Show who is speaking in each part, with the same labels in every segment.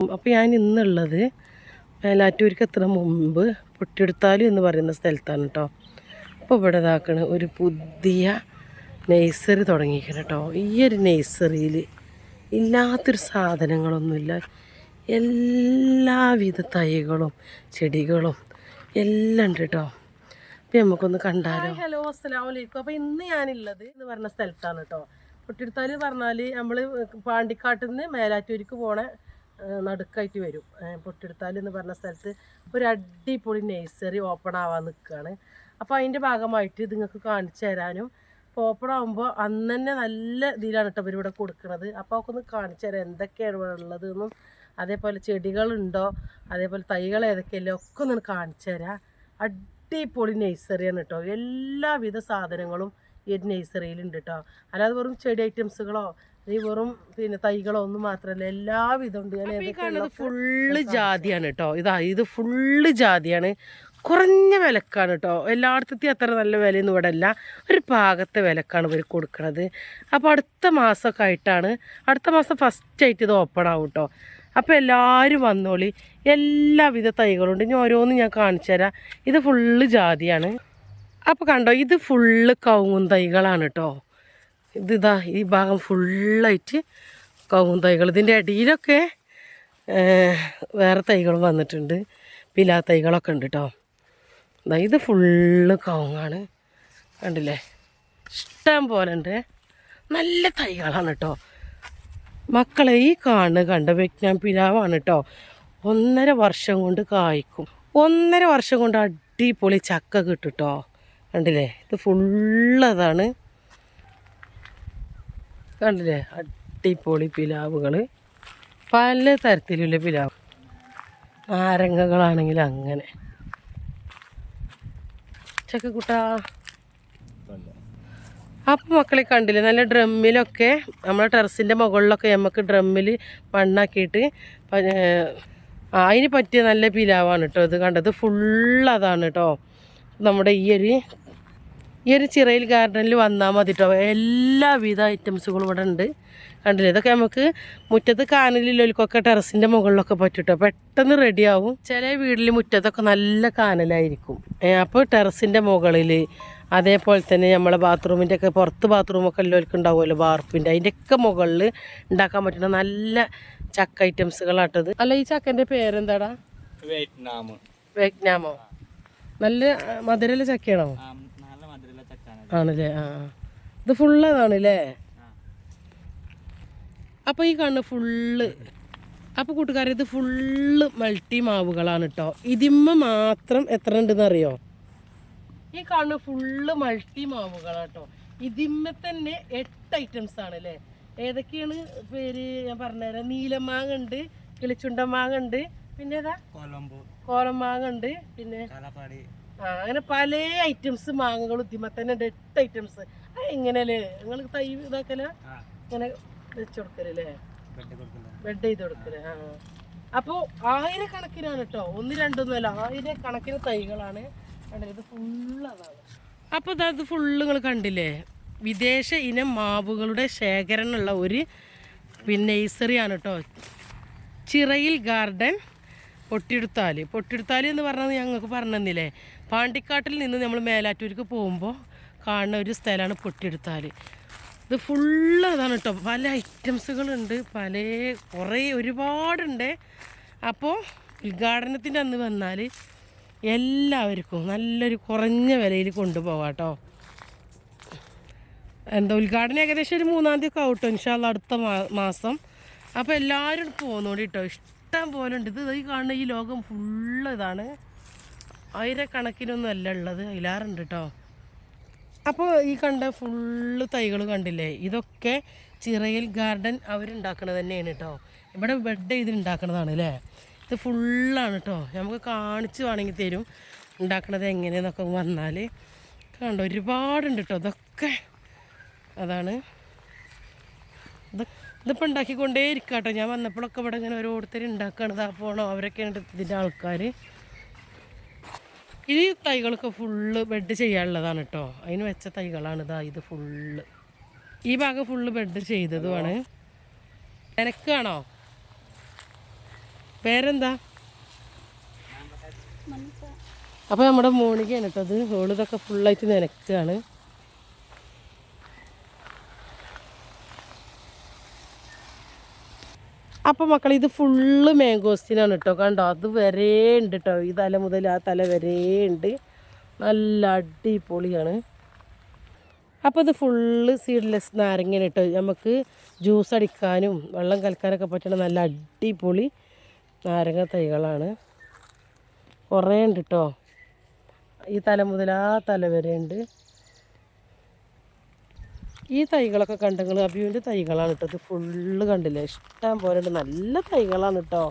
Speaker 1: അപ്പോൾ ഞാൻ ഇന്നുള്ളത് മേലാറ്റൂർക്ക് എത്തുന്ന മുമ്പ് പൊട്ടിയെടുത്താലും എന്ന് പറയുന്ന സ്ഥലത്താണ് കേട്ടോ അപ്പോൾ ഇവിടെ ഇതാക്കണ ഒരു പുതിയ നേഴ്സറി തുടങ്ങിയിരിക്കണം കേട്ടോ ഈ ഒരു നേഴ്സറിയിൽ ഇല്ലാത്തൊരു സാധനങ്ങളൊന്നുമില്ല. എല്ലാവിധ തൈകളും ചെടികളും എല്ലാം ഉണ്ട് കേട്ടോ അപ്പം നമുക്കൊന്ന് കണ്ടാലോ. ഹലോ അസ്സലാമു അലൈക്കും അപ്പോൾ ഇന്ന് ഞാനുള്ളത് എന്ന് പറഞ്ഞ സ്ഥലത്താണ് കേട്ടോ പൊട്ടിയെടുത്താൽ പറഞ്ഞാൽ നമ്മൾ പാണ്ടിക്കാട്ടിൽ നിന്ന് മേലാറ്റൂർക്ക് പോണ നടുക്കായിട്ട് വരും. പൊട്ടിയെടുത്താൽ എന്ന് പറഞ്ഞ സ്ഥലത്ത് ഒരു അടിപൊളി നേഴ്സറി ഓപ്പൺ ആവാൻ നിൽക്കുകയാണ് അപ്പോൾ അതിന്റെ ഭാഗമായിട്ട് ഇത് നിങ്ങൾക്ക് കാണിച്ചു തരാനും. അപ്പോൾ ഓപ്പൺ ആകുമ്പോൾ അന്ന് തന്നെ നല്ല ഇതിലാണ് കേട്ടോ ഇവിടെ കൊടുക്കുന്നത് അപ്പോൾ ഒന്ന് കാണിച്ചു തരാം എന്തൊക്കെയാണ് ഇവിടെ ഉള്ളതെന്നും. അതേപോലെ ചെടികളുണ്ടോ അതേപോലെ തൈകൾ ഏതൊക്കെയല്ലേ ഒക്കെ ഒന്ന് കാണിച്ചു തരാം. അടിപൊളി നേഴ്സറിയാണ് കേട്ടോ. എല്ലാവിധ സാധനങ്ങളും ഈ ഒരു നേഴ്സറിയിലുണ്ട് കേട്ടോ. അല്ലാതെ വെറും ചെടി ഐറ്റംസുകളോ ഈ വെറും പിന്നെ തൈകളോ ഒന്നും മാത്രമല്ല എല്ലാവിധം ഉണ്ട് ഞാൻ കാണുന്നത് ഫുള്ള് ജാതിയാണ് കേട്ടോ ഇതാ ഇത് ഫുള്ള് ജാതിയാണ്. കുറഞ്ഞ വിലക്കാണ് കേട്ടോ എല്ലായിടത്തും അത്ര നല്ല വിലയൊന്നും ഇവിടെ അല്ല. ഒരു പാകത്തെ വിലക്കാണ് ഇവർ കൊടുക്കുന്നത് അപ്പോൾ അടുത്ത മാസമൊക്കെ ആയിട്ടാണ് അടുത്ത മാസം ഫസ്റ്റ് ആയിട്ട് ഇത് ഓപ്പൺ ആവും കേട്ടോ അപ്പോൾ എല്ലാവരും വന്നോളി. എല്ലാവിധ തൈകളുണ്ട്. ഇനി ഓരോന്നും ഞാൻ കാണിച്ചു തരാം. ഇത് ഫുള്ള് ജാതിയാണ്. അപ്പോൾ കണ്ടോ ഇത് ഫുള്ള് കവുങ്ങും തൈകളാണ് കേട്ടോ ഇത് ഇതാ ഈ ഭാഗം ഫുള്ളായിട്ട് കവുങ്ങും തൈകൾ ഇതിന്റെ അടിയിലൊക്കെ വേറെ തൈകൾ വന്നിട്ടുണ്ട്. പിലാ തൈകളൊക്കെ ഉണ്ട് കേട്ടോ ഇത് ഫുള്ള് കവുങ്ങാണ്. കണ്ടില്ലേ? ഇഷ്ടം പോലെ ഉണ്ട്. നല്ല തൈകളാണ് കേട്ടോ മക്കളെ ഈ കാണുന്ന കണ്ട വിജ്ഞാൻ പിലാവാണ് കേട്ടോ ഒന്നര വർഷം കൊണ്ട് കായ്ക്കും. ഒന്നര വർഷം കൊണ്ട് അടിപൊളി ചക്ക കിട്ടും കേട്ടോ കണ്ടില്ലേ? ഇത് ഫുള്ളതാണ് കണ്ടില്ലേ? അടിപൊളി പിലാവുകൾ പല തരത്തിലുള്ള പിലാവ്. നാരങ്ങകളാണെങ്കിൽ അങ്ങനെ. ചക്കക്കുട്ടാ അപ്പം മക്കളെ കണ്ടില്ലേ? നല്ല ഡ്രമ്മിലൊക്കെ നമ്മളെ ടെറസിന്റെ മുകളിലൊക്കെ നമുക്ക് ഡ്രമ്മിൽ മണ്ണാക്കിയിട്ട് അതിന് പറ്റിയ നല്ല പിലാവാണ് കേട്ടോ ഇത് കണ്ടത്. ഫുൾ അതാണ് കേട്ടോ നമ്മുടെ ഈ ഒരു ഈ ഒരു ചിറയിൽ ഗാർഡനിൽ വന്നാൽ മതി കേട്ടോ എല്ലാവിധ ഐറ്റംസുകളും ഇവിടെ ഉണ്ട്. കണ്ടില്ലേ? ഇതൊക്കെ നമുക്ക് മുറ്റത്ത് കാനലിലൊക്കെ ടെറസിന്റെ മുകളിലൊക്കെ പറ്റും കേട്ടോ പെട്ടെന്ന് റെഡിയാവും ചില വീട്ടിൽ മുറ്റത്തൊക്കെ നല്ല കാനലായിരിക്കും. അപ്പോൾ ടെറസിന്റെ മുകളിൽ അതേപോലെ തന്നെ നമ്മളെ ബാത്റൂമിന്റെ ഒക്കെ പുറത്ത് ബാത്റൂമൊക്കെ എല്ലാവർക്കും ഉണ്ടാവുമല്ലോ വാർപ്പിന്റെ അതിന്റെയൊക്കെ മുകളിൽ ഉണ്ടാക്കാൻ പറ്റുന്ന നല്ല ചക്ക ഐറ്റംസുകളാട്ടത് അല്ല ഈ ചക്കന്റെ പേരെന്താടാ?
Speaker 2: വിയറ്റ്നാം
Speaker 1: വിയറ്റ്നാമോ? നല്ല മധുരയിലെ ചക്കയാണോ
Speaker 2: ആ, നല്ല മധുരമുള്ള ചക്കാണ്
Speaker 1: ആണല്ലേ? ആ. ഇത് ഫുള്ള് അതാണല്ലേ
Speaker 2: ആ.
Speaker 1: അപ്പോൾ ഈ കാണുന്ന ഫുള്ള് അപ്പോൾ കൂട്ടുകാരെ ഇത് ഫുള്ള് മൾട്ടി മാവുകളാണ് കേട്ടോ ഇതിമ്മ മാത്രം എത്ര ഉണ്ടെന്ന് അറിയോ ഈ കാണുന്ന ഫുള്ള് മൾട്ടി മാവുകളാണ് കേട്ടോ ഇതിമ്മ തന്നെ എട്ട് ഐറ്റംസ് ആണ് അല്ലേ ഏതൊക്കെയാണ് പേര് ഞാൻ പറഞ്ഞുതരാം. നീലമാങ്ങ ഉണ്ട് കിളിച്ചുണ്ട മാങ്ങ ഉണ്ട് പിന്നെ ഏതാ
Speaker 2: കൊളംബോ
Speaker 1: കോലമാങ്ങ ഉണ്ട് പിന്നെ അങ്ങനെ പല ഐറ്റംസ് മാങ്ങകൾ ഇതിമ്മ തന്നെ ഉണ്ട്. എട്ട് ഐറ്റംസ് എങ്ങനെയല്ലേ? നിങ്ങൾ തൈ ഇതാക്കല? ഇങ്ങനെ വെച്ച് കൊടുക്കലല്ലേ
Speaker 2: ബെഡ്
Speaker 1: ചെയ്ത് കൊടുക്കൽ. ആ. അപ്പോൾ ആയിരക്കണക്കിനാണ് കേട്ടോ ഒന്ന് രണ്ടൊന്നുമല്ല ആയിരക്കണക്കിന് തൈകളാണ്. കണ്ടത് ഇത് ഫുള്ള് അതാണ് അപ്പോൾ ഇത് ഫുള്ള് നിങ്ങൾ കണ്ടില്ലേ? വിദേശ ഇനം മാവുകളുടെ ശേഖരണമുള്ള ഒരു പിന്നെ നേഴ്സറിയാണ് കേട്ടോ ചിറയിൽ ഗാർഡൻ പൊട്ടിയെടുത്താൽ. പൊട്ടിയെടുത്താൽ എന്ന് പറഞ്ഞത് ഞങ്ങൾക്ക് പറഞ്ഞു തന്നില്ലേ പാണ്ടിക്കാട്ടിൽ നിന്ന് നമ്മൾ മേലാറ്റൂർക്ക് പോകുമ്പോൾ കാണുന്ന ഒരു സ്ഥലമാണ് പൊട്ടിയെടുത്താൽ. ഇത് ഫുള്ള് അതാണ് കേട്ടോ പല ഐറ്റംസുകളുണ്ട്. പല കുറേ ഒരുപാടുണ്ട്. അപ്പോൾ ഉദ്ഘാടനത്തിന്റെ അന്ന് വന്നാൽ എല്ലാവർക്കും നല്ലൊരു കുറഞ്ഞ വിലയിൽ കൊണ്ടുപോകാം കേട്ടോ എന്താ ഉദ്ഘാടനം ഏകദേശം ഒരു മൂന്നാം തീയതി ഒക്കെ ആവട്ടോ ഇൻഷാല്ല അടുത്ത മാസം. അപ്പോൾ എല്ലാവരും പോകുന്നോണ്ട് കേട്ടോ ഇഷ്ടം പോലെ ഉണ്ട് ഇത് ഈ കാണുന്ന ഈ ലോകം ഫുള്ള് ഇതാണ്. ആയിരക്കണക്കിനൊന്നും അല്ല ഉള്ളത്. അതിലാറുണ്ട് കേട്ടോ അപ്പോൾ ഈ കണ്ട ഫുള്ള് തൈകൾ കണ്ടില്ലേ? ഇതൊക്കെ ചിറയിൽ ഗാർഡൻ അവരുണ്ടാക്കണത് തന്നെയാണ് കേട്ടോ ഇവിടെ ബെഡ് ചെയ്ത് ഉണ്ടാക്കുന്നതാണ് അല്ലേ ഇത് ഫുള്ളാണ് കേട്ടോ നമുക്ക് കാണിച്ചു വേണമെങ്കിൽ തരും. ഉണ്ടാക്കണത് എങ്ങനെയെന്നൊക്കെ വന്നാൽ കണ്ടോ ഒരുപാടുണ്ട് കേട്ടോ ഇതൊക്കെ. അതാണ്. ഇത് ഇതിപ്പോൾ ഉണ്ടാക്കിക്കൊണ്ടേ ഇരിക്കാം കേട്ടോ ഞാൻ വന്നപ്പോഴൊക്കെ ഇവിടെ ഇങ്ങനെ ഓരോരുത്തർ ഉണ്ടാക്കണത് ആ പോണോ? അവരൊക്കെയാണ് ഇതിന്റെ ആൾക്കാർ ഈ തൈകളൊക്കെ ഫുള്ള് ബെഡ് ചെയ്യാനുള്ളതാണ് കേട്ടോ അതിന് വെച്ച തൈകളാണ് ഇതാ ഇത് ഫുള്ള് ഈ ഭാഗം ഫുള്ള് ബെഡ് ചെയ്തതുമാണ്. എനക്കാണോ? പേരെന്താ? അപ്പോൾ നമ്മുടെ മോണികയാണ് കേട്ടോ അത് ഹോളിതൊക്കെ ഫുള്ളായിട്ട് നനക്കുകയാണ് അപ്പോൾ മക്കൾ ഇത് ഫുള്ള് മാംഗോസ്റ്റിനാണ് കേട്ടോ കണ്ടോ? അത് വരെ ഉണ്ട് കേട്ടോ ഈ തല മുതൽ ആ തല വരെ ഉണ്ട്. നല്ല അടിപൊളിയാണ്. അപ്പോൾ ഇത് ഫുള്ള് സീഡ്ലെസ് നാരങ്ങയാണ് കേട്ടോ നമുക്ക് ജ്യൂസ് അടിക്കാനും വെള്ളം കലക്കാനൊക്കെ പറ്റുന്ന നല്ല അടിപൊളി നാരങ്ങ തൈകളാണ്. കുറേ ഉണ്ട് കേട്ടോ ഈ തല മുതൽ ആ തല വരെ ഉണ്ട്. ഈ തൈകളൊക്കെ കണ്ടെങ്കിൽ അബിയുവിന്റെ തൈകളാണ് കേട്ടോ ഇത് ഫുള്ള് കണ്ടില്ലേ? ഇഷ്ടം പോലെ നല്ല തൈകളാണ് കേട്ടോ.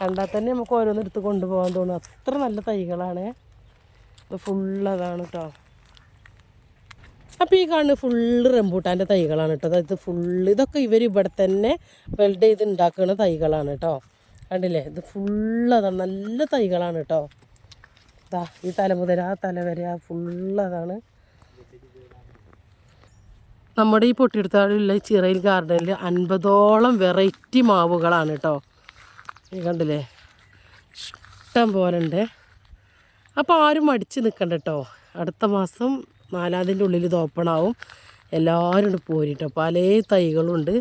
Speaker 1: കണ്ടാൽ തന്നെ നമുക്ക് ഓരോന്നെടുത്ത് കൊണ്ടുപോകാൻ തോന്നും. അത്ര നല്ല തൈകളാണ്. ഇത് ഫുള്ള് അതാണ് കേട്ടോ. അപ്പോൾ ഈ കാണുന്ന ഫുള്ള് റംബൂട്ടാന്റെ തൈകളാണ് കേട്ടോ. അതായത് ഫുള്ള് ഇതൊക്കെ ഇവർ ഇവിടെ തന്നെ വെൽഡ് ചെയ്ത് ഉണ്ടാക്കുന്ന തൈകളാണ് കേട്ടോ. കണ്ടില്ലേ? ഇത് ഫുള്ള് അതാണ്. നല്ല തൈകളാണ് കേട്ടോ. ഇതാ ഈ തല മുതൽ ആ തല വരെ ആ ഫുള്ള് അതാണ്. നമ്മുടെ ഈ പൊട്ടിയെടുത്താലുള്ള ചിറയിൽ ഗാർഡനിൽ അൻപതോളം വെറൈറ്റി മാവുകളാണ് കേട്ടോ. ഈ കണ്ടില്ലേ? ഇഷ്ടം പോലെ ഉണ്ട്. അപ്പോൾ ആരും മടിച്ച് നിൽക്കണ്ട കേട്ടോ. അടുത്ത മാസം നാലാതിന്റെ ഉള്ളിൽ ഇത് ഓപ്പൺ ആവും. എല്ലാവരും ഉണ്ട് പോരിട്ടോ പല തൈകളുണ്ട്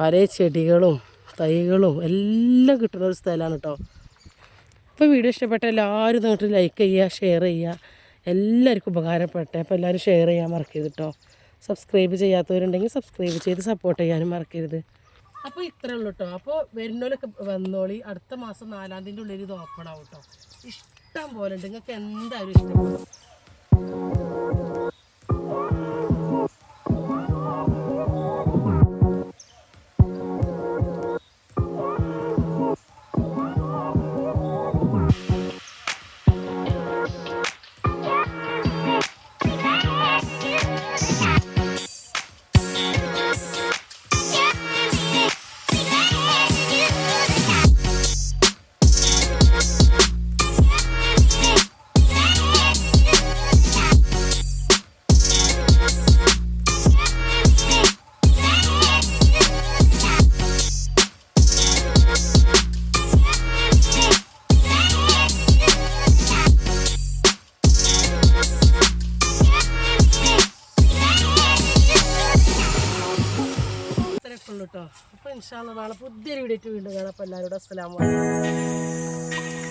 Speaker 1: പല ചെടികളും തൈകളും എല്ലാം കിട്ടുന്ന ഒരു സ്ഥലമാണ് കേട്ടോ. അപ്പോൾ വീഡിയോ ഇഷ്ടപ്പെട്ട എല്ലാവരും നിങ്ങൾക്ക് ലൈക്ക് ചെയ്യുക ഷെയർ ചെയ്യുക. എല്ലാവർക്കും ഉപകാരപ്പെട്ടെ. അപ്പോൾ എല്ലാവരും ഷെയർ ചെയ്യാൻ മറക്കരുത് കേട്ടോ. സബ്സ്ക്രൈബ് ചെയ്യാത്തവരുണ്ടെങ്കിൽ സബ്സ്ക്രൈബ് ചെയ്ത് സപ്പോർട്ട് ചെയ്യാനും മറക്കരുത്. അപ്പോൾ ഇത്രേ ഉള്ളൂ കേട്ടോ അപ്പോൾ വരുന്നോലൊക്കെ വന്നോളി. അടുത്ത മാസം നാലാം തീയതി ഉള്ളിൽ ഇത് ഓപ്പൺ ആവും കേട്ടോ ഇഷ്ടം പോലെ ഉണ്ട്. നിങ്ങൾക്ക് എന്തായാലും ഇഷ്ടപ്പെടും ഇൻഷാല്ല നാളെ പുതിയൊരു വീഡിയോ വീണ്ടും കാണാം. അപ്പോൾ എല്ലാവരോടും അസ്സലാമു അലൈക്കും.